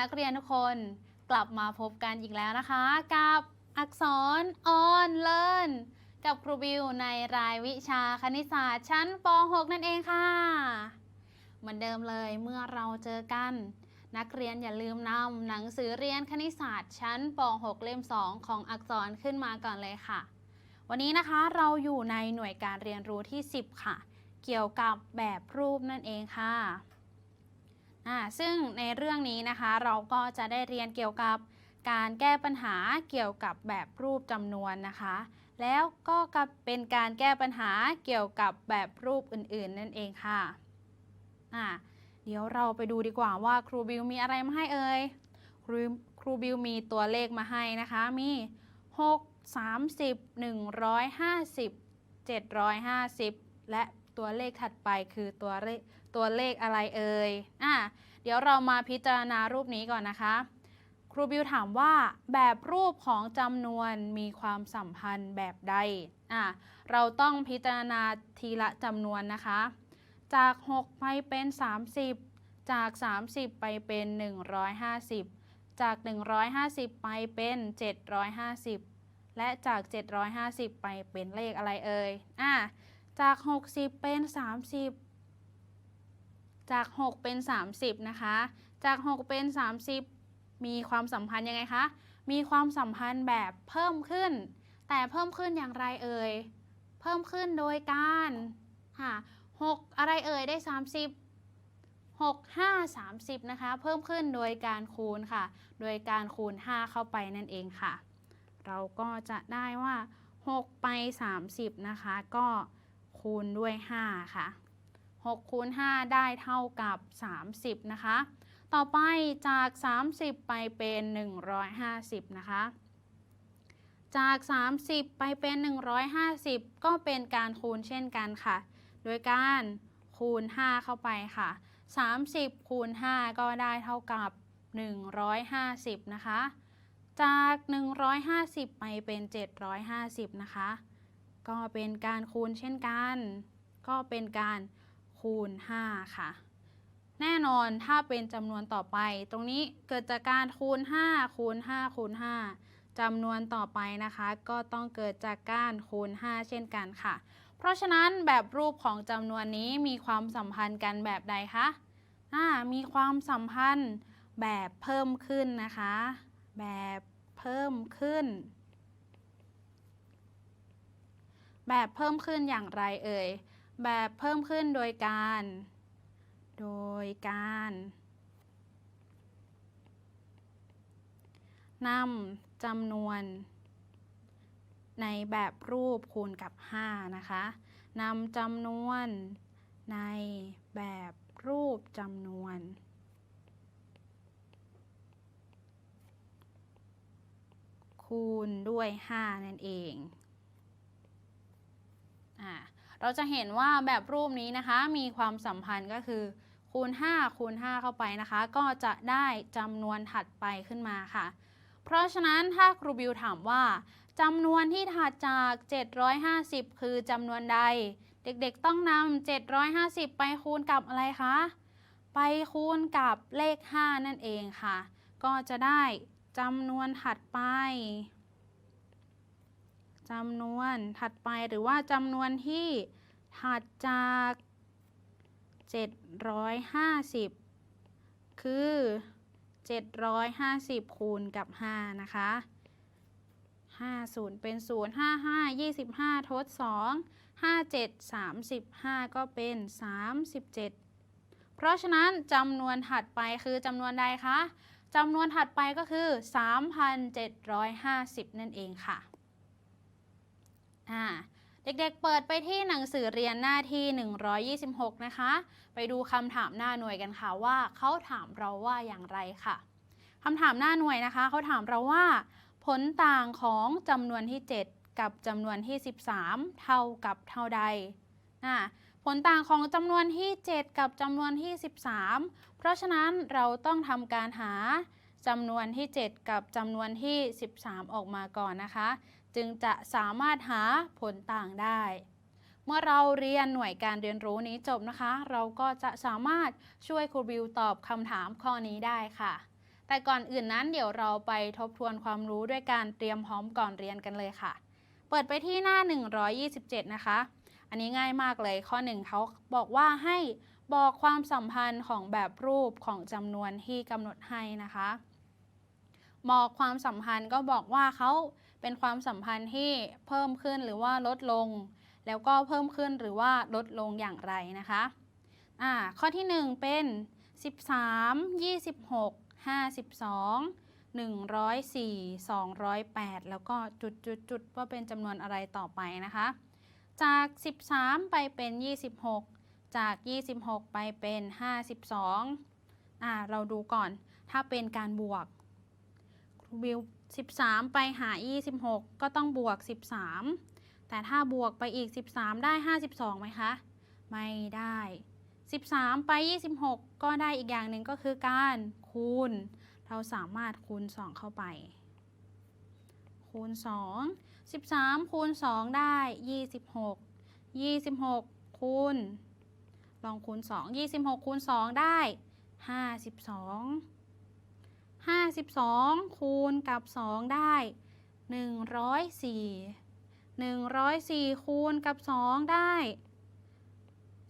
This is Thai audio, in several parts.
นักเรียนทุกคนกลับมาพบกันอีกแล้วนะคะ กับอักษรออนเลินกับครูบิวในรายวิชาคณิตศาสตร์ชั้นป .6 นั่นเองค่ะ เหมือนเดิมเลยเมื่อเราเจอกัน นักเรียนอย่าลืมนำหนังสือเรียนคณิตศาสตร์ชั้นป .6 เล่ม 2 ของอักษรขึ้นมาก่อนเลยค่ะ วันนี้นะคะเราอยู่ในหน่วยการเรียนรู้ที่ 10 ค่ะ เกี่ยวกับแบบรูปนั่นเองค่ะ อ่าซึ่งในเรื่องนี้นะคะเราก็จะได้เรียนเกี่ยวกับการแก้ปัญหาเกี่ยวกับแบบรูปจำนวนนะคะ แล้วก็กับเป็นการแก้ปัญหาเกี่ยวกับแบบรูปอื่นๆ นั่นเองค่ะอ่าเดี๋ยวเราไปดูดีกว่าว่าครูบิวมีอะไรมาให้เอ่ยครูครูบิวมีตัวเลขมาให้นะคะ มี 6 30 150 750 และตัวเลขถัดไปคือตัวเลข ตัวเลขอะไรเอ่ยอะเดี๋ยวเรามาพิจารณารูปนี้ก่อนนะคะ ครูบิวถามว่าแบบรูปของจำนวนมีความสัมพันธ์แบบใดอะเราต้องพิจารณาทีละจำนวนนะคะ จาก 6 ไปเป็น 30 จาก 30 ไปเป็น 150 จาก 150 ไปเป็น 750 และจาก 750 ไปเป็นเลขอะไรเอ่ยอะจาก 60 เป็น 30 จาก 6 เป็น 30 นะคะ จาก 6 เป็น 30 มีความสัมพันธ์ยังไงคะ มีความสัมพันธ์แบบเพิ่มขึ้น แต่เพิ่มขึ้นอย่างไรเอ่ย เพิ่มขึ้นโดยการค่ะ6อะไรเอ่ยได้ 30 6 5 30 นะคะ เพิ่มขึ้นโดยการคูณค่ะ โดยการคูณ 5 เข้าไปนั่นเองค่ะ เราก็จะได้ว่า 6 ไป 30 นะคะ ก็คูณด้วย 5 ค่ะ 6คูณ5ได้เท่ากับ 30 นะคะ ต่อไปจาก 30 ไปเป็น 150 นะคะ จาก 30 ไปเป็น 150 ก็เป็นการคูณเช่นกันค่ะ โดยการคูณ 5 เข้าไปค่ะ 30 คูณ 5 ก็ได้เท่ากับ 150 นะคะ จาก 150 ไปเป็น 750 นะคะ ก็เป็นการคูณเช่นกัน ก็เป็นการ คูณ 5 ค่ะ แน่นอนถ้าเป็นจำนวนต่อไป ตรงนี้เกิดจากการคูณ 5 คูณ 5 คูณ 5จำนวนต่อไปนะคะ ก็ต้องเกิดจากการคูณ 5 เช่นกันค่ะ เพราะฉะนั้นแบบรูปของจำนวนนี้มีความสัมพันธ์กันแบบใดคะอ่ามีความสัมพันธ์แบบเพิ่มขึ้นนะคะ แบบเพิ่มขึ้น แบบเพิ่มขึ้นอย่างไรเอ่ย แบบเพิ่มขึ้นโดยการ โดยการนำจำนวนในแบบรูปคูณกับ 5 นะคะนำจำนวนในแบบรูปจำนวน คูณด้วย 5 นั่นเอง อ่า เราจะเห็นว่าแบบรูปนี้นะคะ มีความสัมพันธ์ก็คือ คูณ 5 คูณ 5 เข้าไปนะคะ ก็จะได้จำนวนถัดไปขึ้นมาค่ะ เพราะฉะนั้นถ้าครูบิวถามว่าจำนวนที่ถัดจาก 750 คือจำนวนใด เด็กๆต้องนำ750 ไปคูณกับอะไรคะ ไปคูณกับเลข 5 นั่นเองค่ะ ก็จะได้จำนวนถัดไป จำนวนถัดไปหรือว่าจำนวนที่ถัดจาก 750 คือ 750 คูณกับ 5 นะคะ 50 เป็น 0 55 25 ทด 2 57 35 ก็เป็น 37 เพราะฉะนั้นจำนวนถัดไปคือจำนวนใดคะจำนวนถัดไปก็คือ 3,750 นั่นเองค่ะ อ่าเด็กๆ เปิดไปที่หนังสือเรียนหน้าที่ 126 นะคะ ไปดูคำถามหน้าหน่วยกันค่ะว่าเขาถามเราว่าอย่างไรค่ะคำถามหน้าหน่วยนะคะ เขาถามเราว่า ผลต่างของจำนวนที่ 7 กับจำนวนที่ 13 เท่ากับเท่าใดอ่าผลต่างของจำนวนที่ 7 กับจำนวนที่ 13 เพราะฉะนั้นเราต้องทำการหาจำนวนที่ 7 กับจำนวนที่ 13 ออกมาก่อนนะคะ จึงจะสามารถหาผลต่างได้ เมื่อเราเรียนหน่วยการเรียนรู้นี้จบนะคะ เราก็จะสามารถช่วยครูบิวตอบคำถามข้อนี้ได้ค่ะ แต่ก่อนอื่นนั้นเดี๋ยวเราไปทบทวนความรู้ด้วยการเตรียมพร้อมก่อนเรียนกันเลยค่ะ เปิดไปที่หน้า 127 นะคะ อันนี้ง่ายมากเลยข้อหนึ่งเขาบอกว่าให้บอกความสัมพันธ์ของแบบรูปของจำนวนที่กำหนดให้นะคะบอกความสัมพันธ์ก็บอกว่าเขา เป็นความสัมพันธ์ที่เพิ่มขึ้นหรือว่าลดลง แล้วก็เพิ่มขึ้นหรือว่าลดลงอย่างไรนะคะอ่าข้อที่ 1 เป็น 13 26 52 104 208 แล้วก็จุดจุดจุดว่าเป็นจำนวนอะไรต่อไปนะคะ จาก 13 ไปเป็น 26 จาก 26 ไปเป็น 52อ่าเราดูก่อน ถ้าเป็นการบวกครูบิว 13 ไปหา26ก็ต้องบวก 13 แต่ถ้าบวกไปอีก 13 ได้ 52ไหมคะ ไม่ได้ 13 ไป 26 ก็ได้อีกอย่างหนึ่งก็คือการคูณ เราสามารถคูณ 2 เข้าไป คูณ 2 13 คูณ 2 ได้ 26 26 คูณ ลองคูณ 2 26 คูณ 2 ได้ 52 52 คูณกับ 2 ได้ 104 104 คูณกับ 2 ได้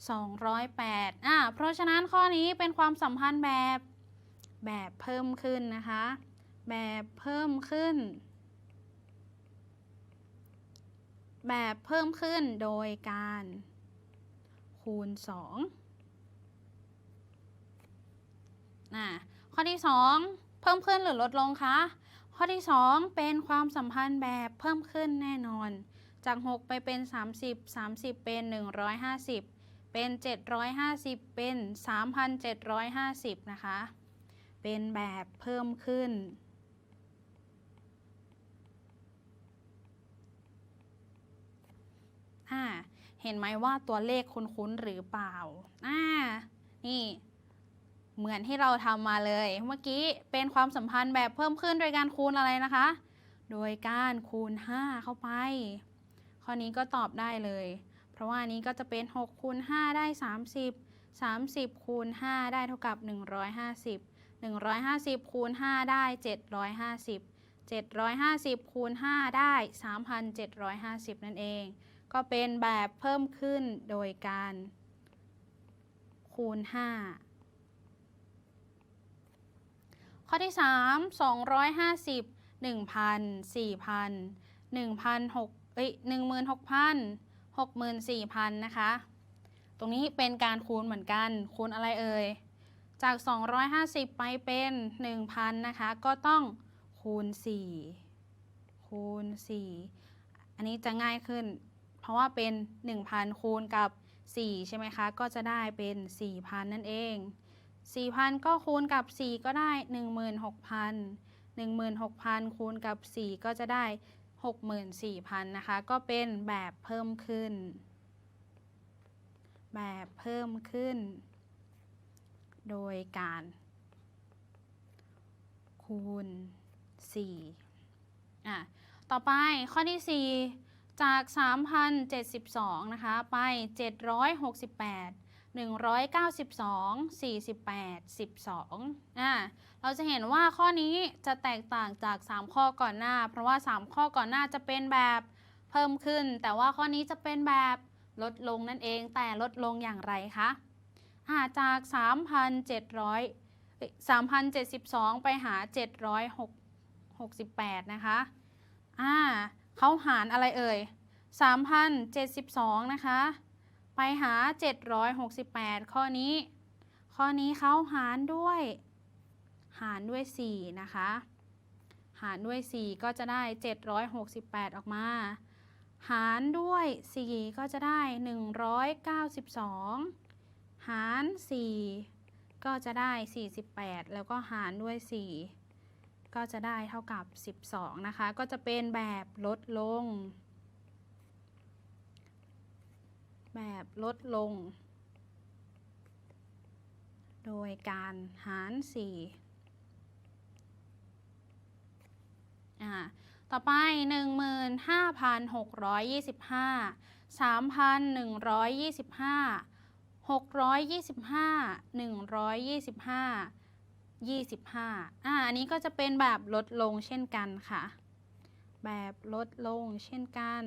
208อะเพราะฉะนั้นข้อนี้เป็นความสัมพันธ์แบบแบบเพิ่มขึ้นนะคะ แบบเพิ่มขึ้น แบบเพิ่มขึ้นโดยการคูณ2อะข้อที่ 2 เพิ่มขึ้นหรือลดลงคะ ข้อที่ 2 เป็นความสัมพันธ์แบบเพิ่มขึ้นแน่นอน จาก 6 ไปเป็น 30 30 เป็น 150 เป็น 750 เป็น 3,750 นะคะ เป็นแบบเพิ่มขึ้นอ่าเห็นไหมว่าตัวเลขคุ้นๆหรือเปล่าอ่านี่ เหมือนที่เราทำมาเลย เมื่อกี้เป็นความสัมพันธ์แบบเพิ่มขึ้นโดยการคูณอะไรนะคะ โดยการคูณ 5 เข้าไป ข้อนี้ก็ตอบได้เลย เพราะว่านนี้ก็จะเป็น6คูณ5ได้ 30 30คูณ5ได้เท่ากับ 150 150คูณ5ได้ 750 750คูณ5ได้ 3,750 นั่นเอง ก็เป็นแบบเพิ่มขึ้นโดยการคูณ 5 ข้อที่ 3 250 1,000 4,000 1,600เอ้ย16,000 64,000 นะคะ ตรงนี้เป็นการคูณเหมือนกัน คูณอะไรเอ่ย จาก 250 ไปเป็น 1,000 นะคะ ก็ต้องคูณ 4 คูณ 4 อันนี้จะง่ายขึ้น เพราะว่าเป็น 1,000 คูณกับ 4 ใช่ไหมคะ ก็จะได้เป็น 4,000 นั่นเอง 4,000 ก็คูณกับ 4 ก็ได้ 16,000 16,000 คูณกับ 4 ก็จะได้ 64,000 นะคะ ก็เป็นแบบเพิ่มขึ้น แบบเพิ่มขึ้น โดยการคูณ 4 อะ ต่อไปข้อที่ 4 จาก 3,072 นะคะ ไป 768 192 48 12อะเราจะเห็นว่าข้อนี้จะแตกต่างจาก 3 ข้อก่อนหน้า เพราะว่า 3 ข้อก่อนหน้าจะเป็นแบบเพิ่มขึ้น แต่ว่าข้อนี้จะเป็นแบบลดลงนั่นเองแต่ลดลงอย่างไรคะอ่าจาก 3,700 3,072 ไปหา 768 นะคะอ่าเขาหารอะไรเอ่ย3,072 นะคะ ไปหา 768 ข้อนี้ ข้อนี้เขาหารด้วย หารด้วย 4 นะคะ หารด้วย 4 ก็จะได้ 768 ออกมา หารด้วย 4 ก็จะได้ 192 หาร 4 ก็จะได้ 48 แล้วก็หารด้วย 4 ก็จะได้เท่ากับ 12 นะคะ ก็จะเป็นแบบลดลง แบบลดลง โดยการหาร4อ่าต่อไป 15,625 3,125 625 125 25อ่าอันนี้ก็จะเป็นแบบลดลงเช่นกันค่ะ แบบลดลงเช่นกัน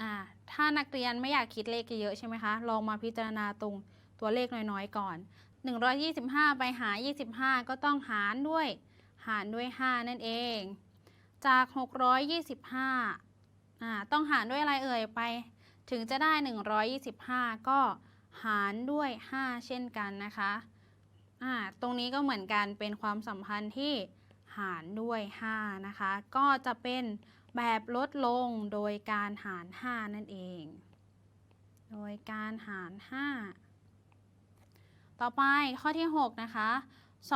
อ่าถ้านักเรียนไม่อยากคิดเลขเยอะใช่ไหมคะ ลองมาพิจารณาตรงตัวเลขน้อยๆก่อน 125 ไปหา 25 ก็ต้องหารด้วย หารด้วย 5 นั่นเอง จาก 625อ่าต้องหารด้วยอะไรเอ่ยไป ถึงจะได้ 125 ก็หารด้วย 5 เช่นกันนะคะอ่าตรงนี้ก็เหมือนกันเป็นความสัมพันธ์ที่หารด้วย 5 นะคะ ก็จะเป็น แบบลดลงโดยการหาร 5 นั่นเอง โดยการหาร 5 ต่อไปข้อที่ 6 นะคะ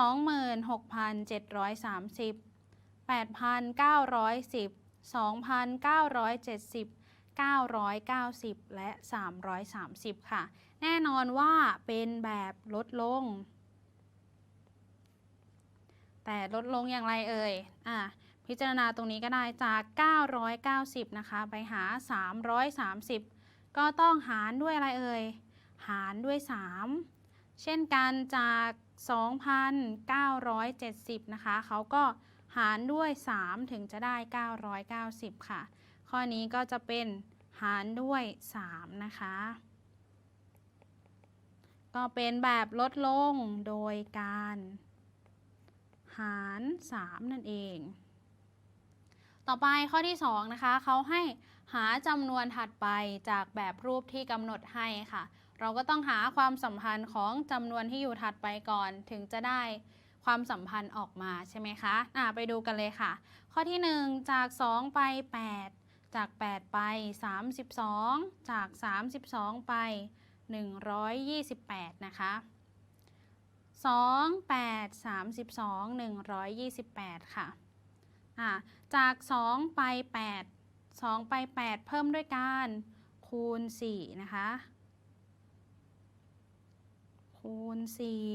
26,730 8,910 2,970 990 และ 330 ค่ะ แน่นอนว่าเป็นแบบลดลง แต่ลดลงอย่างไรเอ่ย อะ พิจารณาตรงนี้ก็ได้จาก 990 นะคะ ไปหา 330 ก็ต้องหารด้วยอะไรเอ่ย หารด้วย 3 เช่นกันจาก 2,970 นะคะ เขาก็หารด้วย 3 ถึงจะได้ 990 ค่ะ ข้อนี้ก็จะเป็นหารด้วย 3 นะคะ ก็เป็นแบบลดลงโดยการ หาร 3 นั่นเอง ต่อไปข้อที่ 2 นะคะ เขาให้หาจำนวนถัดไปจากแบบรูปที่กำหนดให้ค่ะ เราก็ต้องหาความสัมพันธ์ของจำนวนที่อยู่ถัดไปก่อน ถึงจะได้ความสัมพันธ์ออกมาใช่ไหมคะอ่าไปดูกันเลยค่ะ ข้อที่ 1 จาก 2 ไป 8 จาก 8 ไป 32 จาก 32 ไป 128 นะคะ 2 8 32 128 ค่ะอ่า จาก 2 ไป 8 2 ไป 8 เพิ่มด้วยการคูณ 4 นะคะ คูณ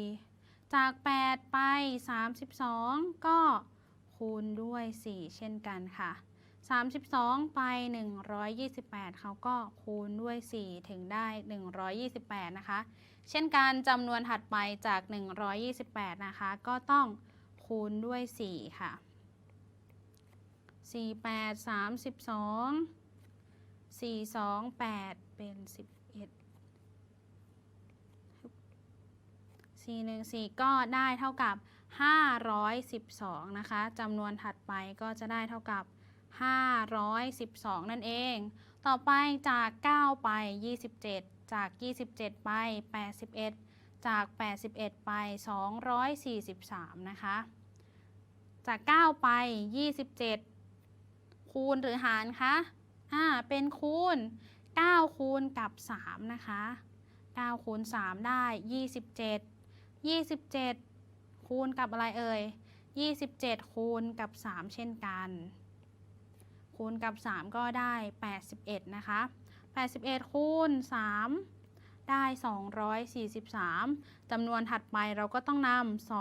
4 จาก 8 ไป 32 ก็คูณด้วย 4 เช่นกันค่ะ 32 ไป 128 เขาก็คูณด้วย 4 ถึงได้ 128 นะคะ เช่นกันจำนวนถัดไปจาก 128 นะคะ ก็ต้องคูณด้วย 4 ค่ะ 4 8 32 4 2 8เป็น11 4 1 4ก็ได้เท่ากับ512นะคะจำนวนถัดไปก็จะได้เท่ากับ512นั่นเอง ต่อไปจาก9ไป27จาก27ไป81จาก81ไป243นะคะจาก9ไป27 คูณหรือหารคะอ่าเป็นคูณ 9 คูณกับ 3 นะคะ 9 คูณ 3 ได้ 27 27 คูณกับอะไรเอ่ย 27 คูณกับ 3 เช่นกัน คูณกับ 3 ก็ได้ 81 นะคะ 81 คูณ 3ได้ 243 จำนวนถัดไปเราก็ต้องนำ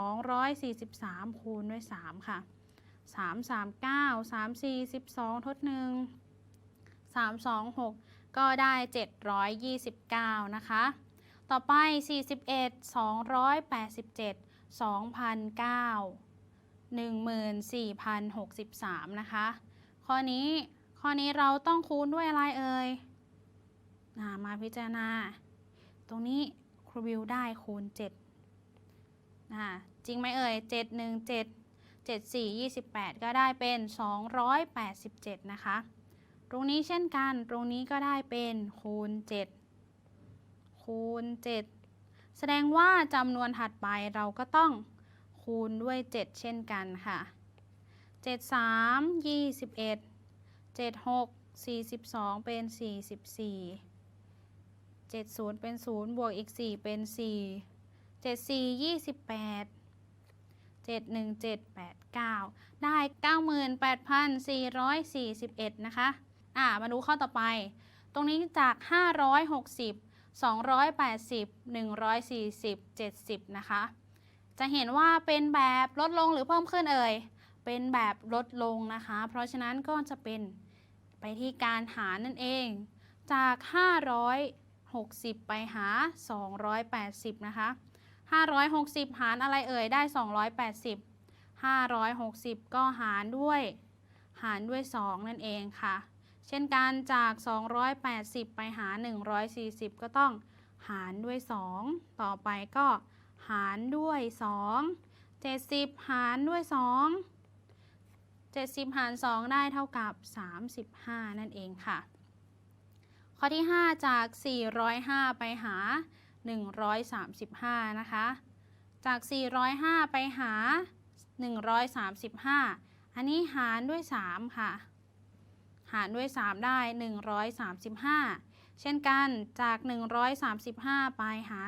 243 คูณด้วย 3 ค่ะ 3 3 9 3 4 12 ทด 1 3 2 6 ก็ได้ 729 นะคะ ต่อไป 41 287 2,009 14,063 นะคะ ข้อนี้ ข้อนี้เราต้องคูณด้วยอะไรเอ่ยามาพิจารณา ตรงนี้ครูวิวได้คูณ7อ่าจริงไหมเอ่ย 7 1 7 7 4 28 ก็ได้เป็น 287 นะคะ ตรงนี้เช่นกัน ตรงนี้ก็ได้เป็นคูณ 7 คูณ 7 แสดงว่าจำนวนถัดไปเราก็ต้องคูณด้วย 7 เช่นกันค่ะ 7 3 21 7 6 42 เป็น 44 7 0 เป็น 0 บวกอีก 4 เป็น 4 7 4 28 7 1 7 8 9 ได้ 98,441 นะคะอ่ามาดูข้อต่อไป ตรงนี้จาก 560 280 140 70 นะคะ จะเห็นว่าเป็นแบบลดลงหรือเพิ่มขึ้นเอ่ย เป็นแบบลดลงนะคะ เพราะฉะนั้นก็จะเป็นไปที่การหารนั่นเอง จาก 560 ไปหา 280 นะคะ 560 หารอะไรเอ่ยได้ 280 560 ก็หารด้วย หารด้วย 2 นั่นเองค่ะ เช่นกันจาก 280 ไปหา 140 ก็ต้องหารด้วย 2 ต่อไปก็หารด้วย 2 70 หารด้วย 2 70 หาร 2 ได้เท่ากับ 35 นั่นเองค่ะ ข้อที่ 5 จาก 405 ไปหา 135 นะคะ จาก 405 ไปหา 135 อันนี้หารด้วย 3 ค่ะ หารด้วย 3 ได้ 135 เช่นกันจาก 135 ไปหา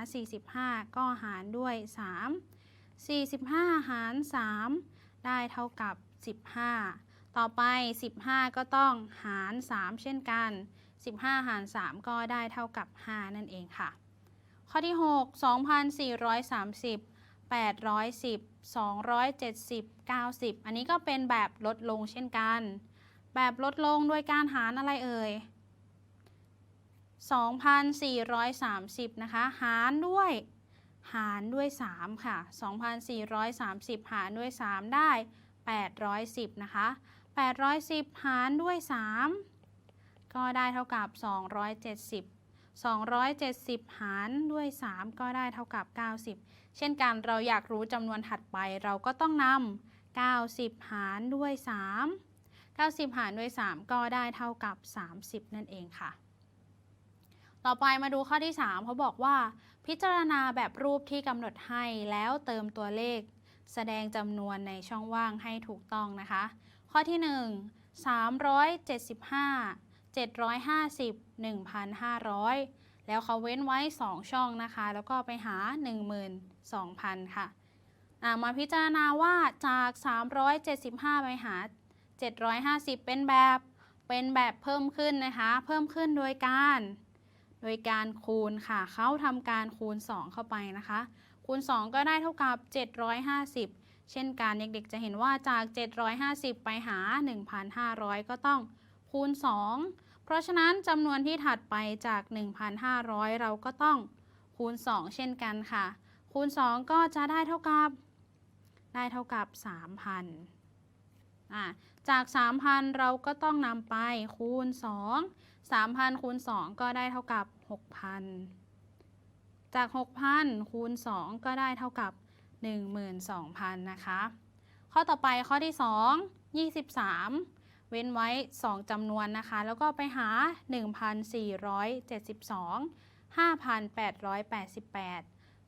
45 ก็หารด้วย 3 45 หาร 3 ได้เท่ากับ 15 ต่อไป 15 ก็ต้องหาร 3 เช่นกัน15 หาร 3 ก็ได้เท่ากับ 5 นั่นเองค่ะ ข้อที่ 6 2,430 810 270 90 อันนี้ก็เป็นแบบลดลงเช่นกัน แบบลดลงโดยการหารอะไรเอ่ย 2,430 นะคะ หารด้วย หารด้วย 3 ค่ะ 2,430 หารด้วย 3 ได้ 810 นะคะ 810 หารด้วย 3 ก็ได้เท่ากับ 270 270 หารด้วย 3 ก็ได้เท่ากับ 90 เช่นกันเราอยากรู้จำนวนถัดไปเราก็ต้องนำ90 หารด้วย 3 90 หารด้วย 3 ก็ได้เท่ากับ 30 นั่นเองค่ะ ต่อไปมาดูข้อที่ 3เขาบอกว่า พิจารณาแบบรูปที่กำหนดให้แล้วเติมตัวเลข แสดงจำนวนในช่องว่างให้ถูกต้องนะคะ ข้อที่ 1 375 750 1,500 แล้วเขาเว้นไว้ 2 ช่องนะคะ แล้วก็ไปหา 12,000 ค่ะอ่ามาพิจารณาว่าจาก 375 ไปหา 750 เป็นแบบเป็นแบบเพิ่มขึ้นนะคะ เพิ่มขึ้นโดยการ โดยการคูณค่ะ เขาทำการคูณ 2 เข้าไปนะคะ คูณ 2 ก็ได้เท่ากับ 750 เช่นกันเด็กๆจะเห็นว่าจาก 750 ไปหา 1,500 ก็ต้องคูณ 2 ราะฉะนั้นจำนวนที่ถัดไปจาก 1,500 เราก็ต้องคูณ 2 เช่นกันค่ะ คูณ 2 ก็จะได้เท่ากับ ได้เท่ากับ 3,000อ่าจาก 3,000 เราก็ต้องนำไปคูณ 2 3,000 คูณ 2 ก็ได้เท่ากับ 6,000 จาก 6,000 คูณ 2 ก็ได้เท่ากับ 12,000 นะคะ ข้อต่อไปข้อที่ 2 23 เว้นไว้ 2จำนวนนะคะ แล้วก็ไปหา 1,472 5,888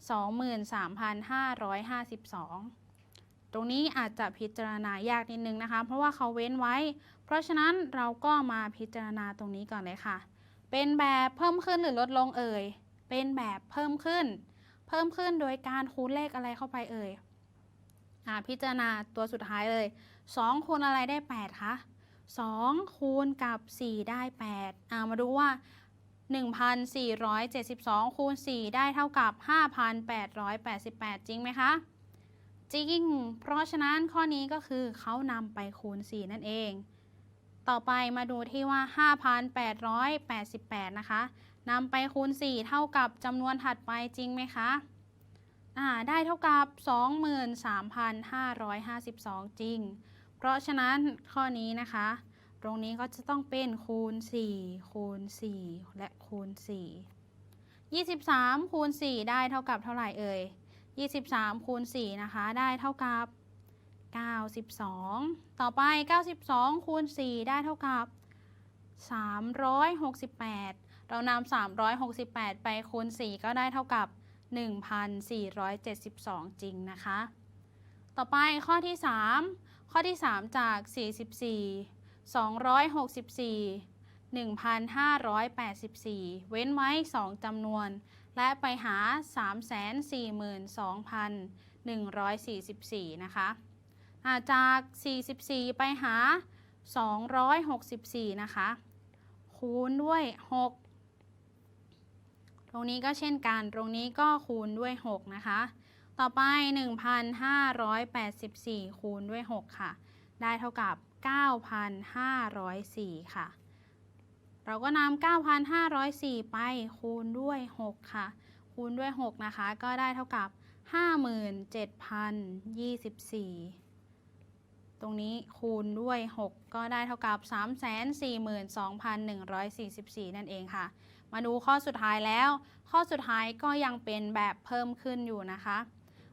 23,552 ตรงนี้อาจจะพิจารณายากนิดนึงนะคะ เพราะว่าเขาเว้นไว้ เพราะฉะนั้นเราก็มาพิจารณาตรงนี้ก่อนเลยค่ะ เป็นแบบเพิ่มขึ้นหรือลดลงเอ่ย เป็นแบบเพิ่มขึ้น เพิ่มขึ้นโดยการคูณเลขอะไรเข้าไปเอ่ยอพิจารณาตัวสุดท้ายเลย 2คูณอะไรได้ 8 คะ 2 คูณกับ 4 ได้8อ่ามาดูว่า 1,472 คูณ 4 ได้เท่ากับ 5,888 จริงไหมคะ จริง เพราะฉะนั้นข้อนี้ก็คือเขานำไปคูณ 4 นั่นเอง ต่อไปมาดูที่ว่า 5,888 นะคะนำไปคูณ 4 เท่ากับจำนวนถัดไปจริงไหมคะอ่าได้เท่ากับ 23,552 จริง เพราะฉะนั้นข้อนี้นะคะ ตรงนี้ก็จะต้องเป็นคูณ 4 คูณ 4 และคูณ 4 23 คูณ 4 ได้เท่ากับเท่าไหร่เอ่ย 23 คูณ 4 นะคะ ได้เท่ากับ 92 ต่อไป 92 คูณ 4 ได้เท่ากับ 368 เรานำ368 ไปคูณ 4 ก็ได้เท่ากับ 1,472 จริงนะคะ ต่อไปข้อที่ 3 ข้อที่ 3 จาก 44 264 1,584 เว้นไว้ 2จำนวน และไปหา 342,144 นะคะาจาก 44 ไปหา 264 นะคะ คูณด้วย 6 ตรงนี้ก็เช่นกัน ตรงนี้ก็คูณด้วย 6 นะคะ ต่อไป 1,584 คูณด้วย 6 ค่ะ ได้เท่ากับ 9,504 ค่ะ เราก็นำ9,504 ไปคูณด้วย 6 ค่ะ คูณด้วย 6 นะคะ ก็ได้เท่ากับ 57,024 ตรงนี้คูณด้วย 6 ก็ได้เท่ากับ 342,144 นั่นเองค่ะมาดูข้อสุดท้ายแล้ว ข้อสุดท้ายก็ยังเป็นแบบเพิ่มขึ้นอยู่นะคะ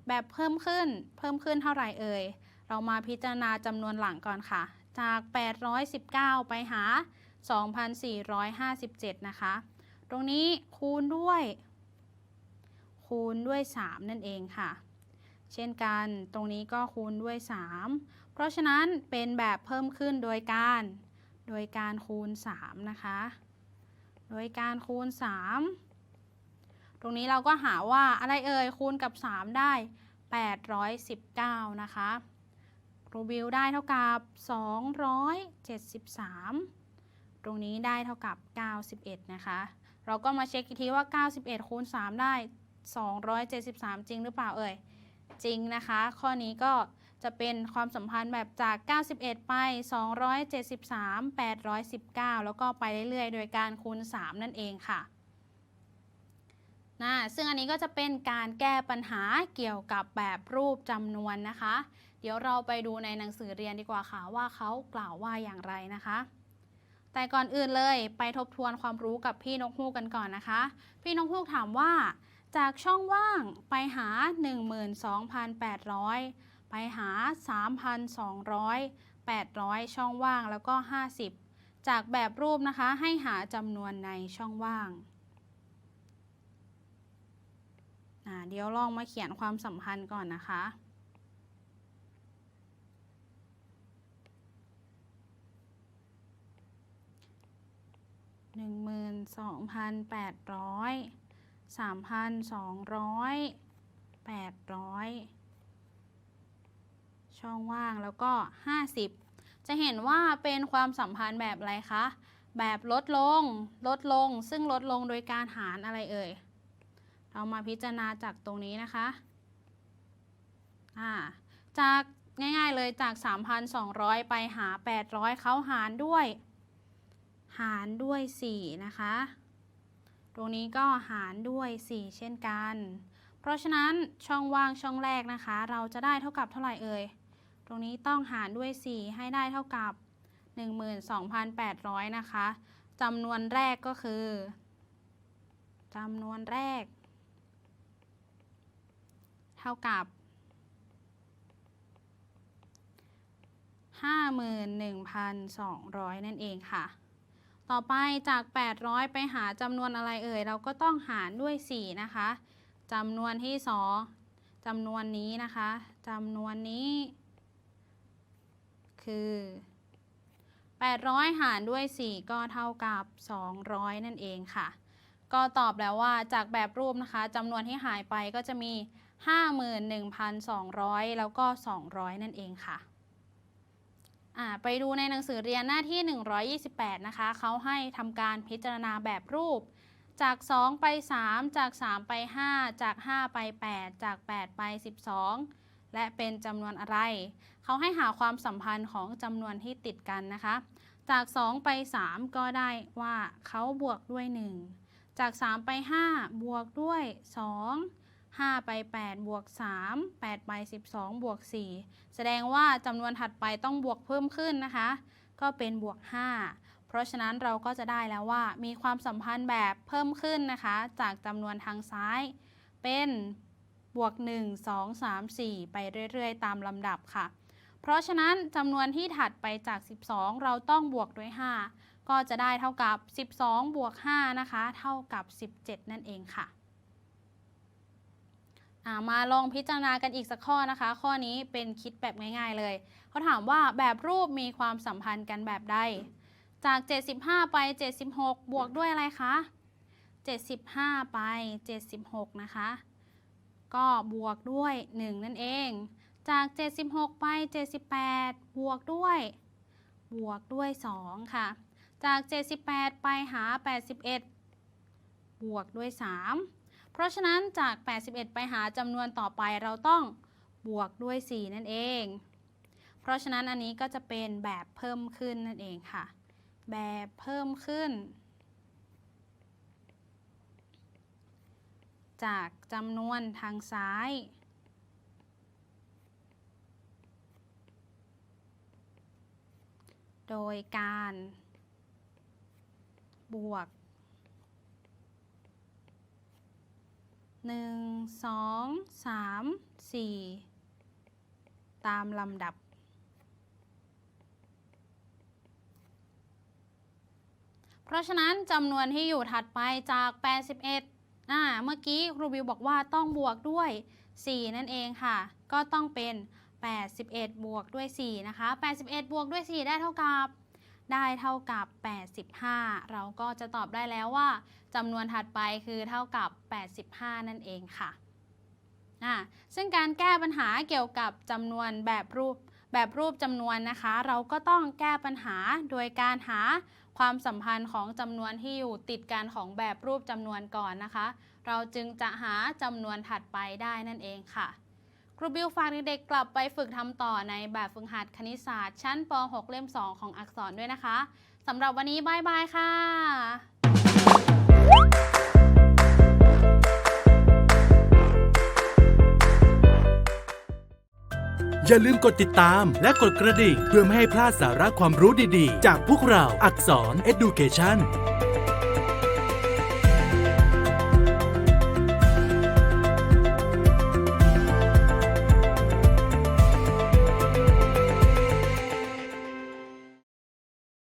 แบบเพิ่มขึ้น เพิ่มขึ้นเท่าไหร่เอ่ย เรามาพิจารณาจำนวนหลังก่อนค่ะ จาก 819 ไปหา 2,457 นะคะ ตรงนี้คูณด้วย คูณด้วย 3 นั่นเองค่ะ เช่นกันตรงนี้ก็คูณด้วย 3 เพราะฉะนั้นเป็นแบบเพิ่มขึ้นโดยการ โดยการคูณ 3 นะคะ โดยการคูณ 3 ตรงนี้เราก็หาว่าอะไรเอ่ยคูณกับ 3 ได้ 819 นะคะครูบิวได้เท่ากับ 273 ตรงนี้ได้เท่ากับ 91 นะคะ เราก็มาเช็คอีกทีว่า 91 คูณ 3 ได้ 273 จริงหรือเปล่าเอ่ย จริงนะคะ ข้อนี้ก็จะเป็นความสัมพันธ์แบบจาก 91 ไป 273 819 แล้วก็ไปเรื่อยๆ โดยการคูณ 3 นั่นเองค่ะ นะซึ่งอันนี้ก็จะเป็นการแก้ปัญหาเกี่ยวกับแบบรูปจำนวนนะคะ เดี๋ยวเราไปดูในหนังสือเรียนดีกว่าค่ะว่าเขากล่าวว่าอย่างไรนะคะแต่ก่อนอื่นเลยไปทบทวนความรู้กับพี่นกฮูกกันก่อนนะคะ พี่นกฮูกถามว่า จากช่องว่างไปหา 12,800 ไปหา 3,200 800 ช่องว่างแล้วก็ 50 จากแบบรูปนะคะให้หาจำนวนในช่องว่าง อ่า เดี๋ยวลองมาเขียนความสัมพันธ์ก่อนนะคะ หนึ่งหมื่นสองพันแปดร้อยสามพันสองร้อยแปดร้อยช่องว่างแล้วก็ห้าสิบจะเห็นว่าเป็นความสัมพันธ์แบบอะไรคะ แบบลดลง ลดลง ซึ่งลดลงโดยการหารอะไรเอ่ย เรามาพิจารณาจากตรงนี้นะคะอ่าจากง่ายๆเลยจาก 3,200 ไปหา 800เขาหารด้วย หารด้วย 4 นะคะ ตรงนี้ก็หารด้วย 4 เช่นกัน เพราะฉะนั้นช่องว่างช่องแรกนะคะ เราจะได้เท่ากับเท่าไหร่เอ่ย ตรงนี้ต้องหารด้วย 4 ให้ได้เท่ากับ 12,800 นะคะจำนวนแรกก็คือจำนวนแรก เท่ากับ 51,200 นั่นเองค่ะ ต่อไปจาก 800 ไปหาจำนวนอะไรเอ่ย เราก็ต้องหารด้วย 4 นะคะจำนวนที่ 2จำนวนนี้นะคะจำนวนนี้ คือ 800 หารด้วย 4 ก็เท่ากับ 200 นั่นเองค่ะ ก็ตอบแล้วว่าจากแบบรูปนะคะจำนวนที่หายไปก็จะมี 51,200 แล้วก็ 200 นั่นเองค่ะไปดูในหนังสือเรียนหน้าที่ 128 นะคะ เขาให้ทำการพิจารณาแบบรูป จาก 2 ไป 3 จาก 3 ไป 5 จาก 5 ไป 8 จาก 8 ไป 12 และเป็นจำนวนอะไร เขาให้หาความสัมพันธ์ของจำนวนที่ติดกันนะคะ จาก 2 ไป 3 ก็ได้ว่าเขาบวกด้วย 1 จาก 3 ไป 5 บวกด้วย 2 5 ไป 8 บวก 3 8 ไป 12 บวก 4 แสดงว่าจำนวนถัดไปต้องบวกเพิ่มขึ้นนะคะ ก็เป็นบวก 5 เพราะฉะนั้นเราก็จะได้แล้วว่า มีความสัมพันธ์แบบเพิ่มขึ้นนะคะ จากจำนวนทางซ้าย เป็นบวก 1 2 3 4 ไปเรื่อยๆ ตามลำดับค่ะ เพราะฉะนั้นจำนวนที่ถัดไปจาก 12 เราต้องบวกด้วย 5 ก็จะได้เท่ากับ 12 บวก 5 นะคะ เท่ากับ 17 นั่นเองค่ะ มาลองพิจารณากันอีกสักข้อนะคะ ข้อนี้เป็นคิดแบบง่ายๆเลย เขาถามว่าแบบรูปมีความสัมพันธ์กันแบบใด จาก 75 ไป 76 บวกด้วยอะไรคะ 75 ไป 76 นะคะ ก็บวกด้วย 1 นั่นเอง จาก 76 ไป 78 บวกด้วย บวกด้วย 2 ค่ะ จาก 78 ไปหา 81 บวกด้วย 3 ราะฉะนั้นจาก 81 ไปหาจำนวนต่อไปเราต้องบวกด้วย 4 นั่นเอง เพราะฉะนั้นอันนี้ก็จะเป็นแบบเพิ่มขึ้นนั่นเองค่ะ แบบเพิ่มขึ้น จากจำนวนทางซ้ายโดยการบวก หนึ่งสองสามสี่ตามลำดับ เพราะฉะนั้นจำนวนที่อยู่ถัดไปจาก 81อ่าเมื่อกี้ครูบิวบอกว่าต้องบวกด้วย 4 นั่นเองค่ะ ก็ต้องเป็น 81 บวกด้วย 4 นะคะ 81 บวกด้วย 4 ได้เท่ากับ ได้เท่ากับ 85 เราก็จะตอบได้แล้วว่าจำนวนถัดไปคือเท่ากับ 85 นั่นเองค่ะซึ่งการแก้ปัญหาเกี่ยวกับจำนวนแบบรูปแบบรูปจำนวนนะคะ เราก็ต้องแก้ปัญหาโดยการหาความสัมพันธ์ของจำนวนที่อยู่ติดกันของแบบรูปจำนวนก่อนนะคะ เราจึงจะหาจำนวนถัดไปได้นั่นเองค่ะ ครูบิวฝากเด็กๆกลับไปฝึกทำต่อในแบบฝึกหัดคณิตศาสตร์ชั้นป .6 เล่ม 2 ของอักษรด้วยนะคะสำหรับวันนี้บายบายค่ะอย่าลืมกดติดตามและกดกระดิ่งเพื่อไม่ให้พลาดสาระความรู้ดีๆ จากพวกเราอักษร Education